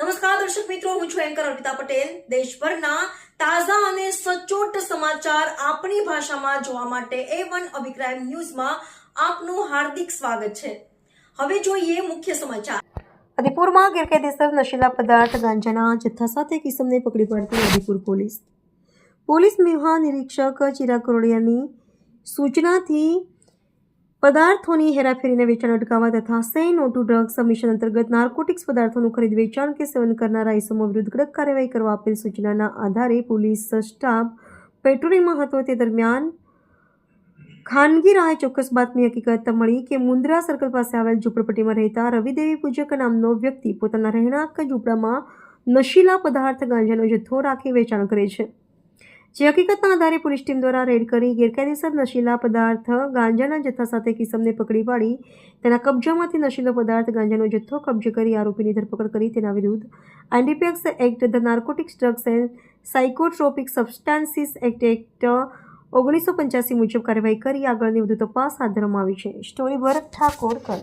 નમસ્કાર, દર્શક મિત્રો, હું છું એન્કર અર્પિતા પટેલ. દેશભરના તાજા અને સચોટ સમાચાર આપણી ભાષામાં જોવા માટે એ વન અભિપ્રાય ન્યૂઝમાં આપનું હાર્દિક સ્વાગત છે. હવે જોઈએ મુખ્ય સમાચાર. આદિપુરમાં ગેરકાયદેસર નશીલા પદાર્થ ગાંજાના જથ્થા સાથે કિસમને પકડી પાડતી આદિપુર પોલીસ. પોલીસ મહાનિરીક્ષક ચિરાગ કરોડિયાની સૂચનાથી પદાર્થોની હેરાફેરીને વેચાણ અટકાવવા તથા say no to drugs mission અંતર્ગત નાર્કોટિક્સ પદાર્થોનું ખરીદ વેચાણ કે સેવન કરનારા ઇસમો વિરુદ્ધ કડક કાર્યવાહી કરવા આપેલ સૂચનાના આધારે પોલીસ સ્ટાફ પેટ્રોલિંગમાં હતો તે દરમિયાન ખાનગી રાહે ચોક્કસ બાતમી હકીકત મળી કે મુન્દ્રા સર્કલ પાસે આવેલ ઝૂંપડપટ્ટીમાં રહેતા રવિદેવી પૂજક નામનો વ્યક્તિ પોતાના રહેણાંક ઝૂંપડામાં નશીલા પદાર્થ ગાંજાનો જથ્થો રાખી વેચાણ કરે છે. જે હકીકતના આધારે પોલીસ ટીમ દ્વારા રેડ કરી ગેરકાયદેસર નશીલા પદાર્થ ગાંજાના જથ્થા સાથે કિસમને પકડી પાડી, તેના કબજામાંથી નશીલો પદાર્થ ગાંજાનો જથ્થો કબજે કરી આરોપીની ધરપકડ કરી તેના વિરુદ્ધ NDPS act the narcotics drugs and psychotropic substances act act ઓગણીસો પંચ્યાસી મુજબ કાર્યવાહી કરી આગળની વધુ તપાસ હાથ ધરવામાં આવી છે. સ્ટોરી ભરત ઠાકોર કરે